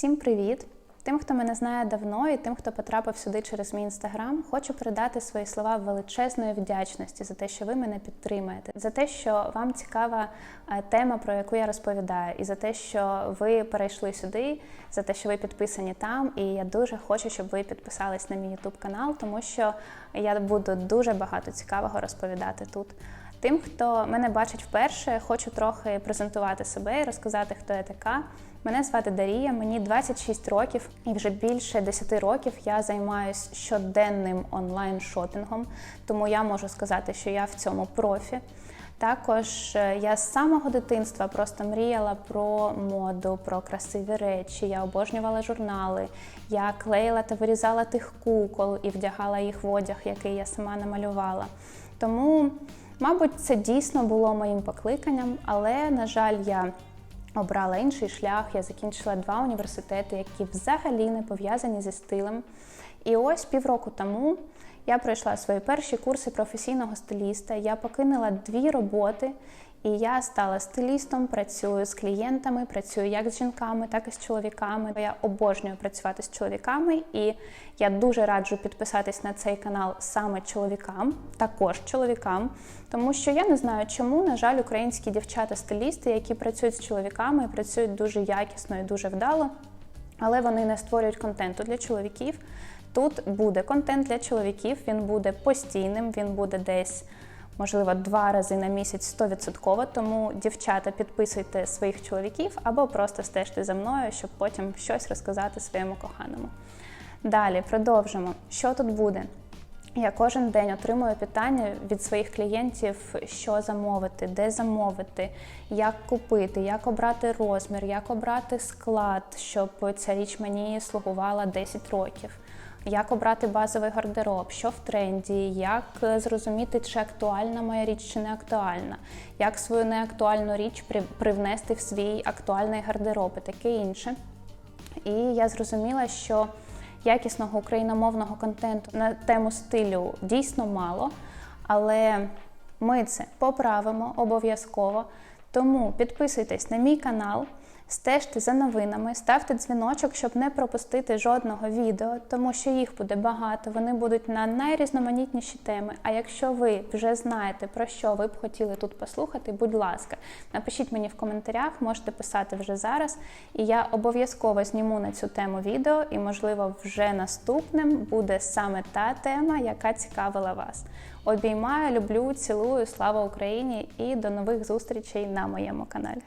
Всім привіт! Тим, хто мене знає давно, і тим, хто потрапив сюди через мій інстаграм, хочу передати свої слова величезної вдячності за те, що ви мене підтримуєте, за те, що вам цікава е, тема, про яку я розповідаю, і за те, що ви перейшли сюди, за те, що ви підписані там. І я дуже хочу, щоб ви підписались на мій ютуб канал, тому що я буду дуже багато цікавого розповідати тут. Тим, хто мене бачить вперше, хочу трохи презентувати себе і розказати, хто я така. Мене звати Дарія, мені 26 років, і вже більше 10 років я займаюся щоденним онлайн-шопінгом, тому я можу сказати, що я в цьому профі. Також е, я з самого дитинства просто мріяла про моду, про красиві речі. Я обожнювала журнали, я клеїла та вирізала тих кукол і вдягала їх в одяг, який я сама намалювала. Тому, мабуть, це дійсно було моїм покликанням, але, на жаль, я обрала інший шлях. Я закінчила два університети, які взагалі не пов'язані зі стилем. І ось півроку тому я пройшла свої перші курси професійного стиліста. Я покинула дві роботи, і я стала стилістом, працюю з клієнтами, працюю як з жінками, так і з чоловіками. Я обожнюю працювати з чоловіками, і я дуже раджу підписатись на цей канал саме чоловікам, також чоловікам, тому що я не знаю, чому, на жаль, українські дівчата-стилісти, які працюють з чоловіками, працюють дуже якісно і дуже вдало, але вони не створюють контенту для чоловіків. Тут буде контент для чоловіків, він буде постійним, він буде десь можливо, два рази на місяць 100%, Тому, дівчата, підписуйте своїх чоловіків або просто стежте за мною, щоб потім щось розказати своєму коханому. Далі продовжимо. Що тут буде? Я кожен день отримую питання від своїх клієнтів, що замовити, де замовити, як купити, як обрати розмір, як обрати склад, щоб ця річ мені слугувала 10 років як обрати базовий гардероб, що в тренді, як е, зрозуміти, чи актуальна моя річ, чи не актуальна, як свою неактуальну річ привнести в свій актуальний гардероб і таке інше. І я зрозуміла, що якісного україномовного контенту на тему стилю дійсно мало, але ми це поправимо обов'язково. Тому підписуйтесь на мій канал. Стежте за новинами, ставте дзвіночок, щоб не пропустити жодного відео, тому що їх буде багато. Вони будуть на найрізноманітніші теми. А якщо ви вже знаєте, про що ви б хотіли тут послухати, будь ласка, напишіть мені в коментарях, можете писати вже зараз. І я обов'язково зніму на цю тему відео, і, можливо, вже наступним буде саме та тема, яка цікавила вас. Обіймаю, люблю, цілую, слава Україні і до нових зустрічей на моєму каналі.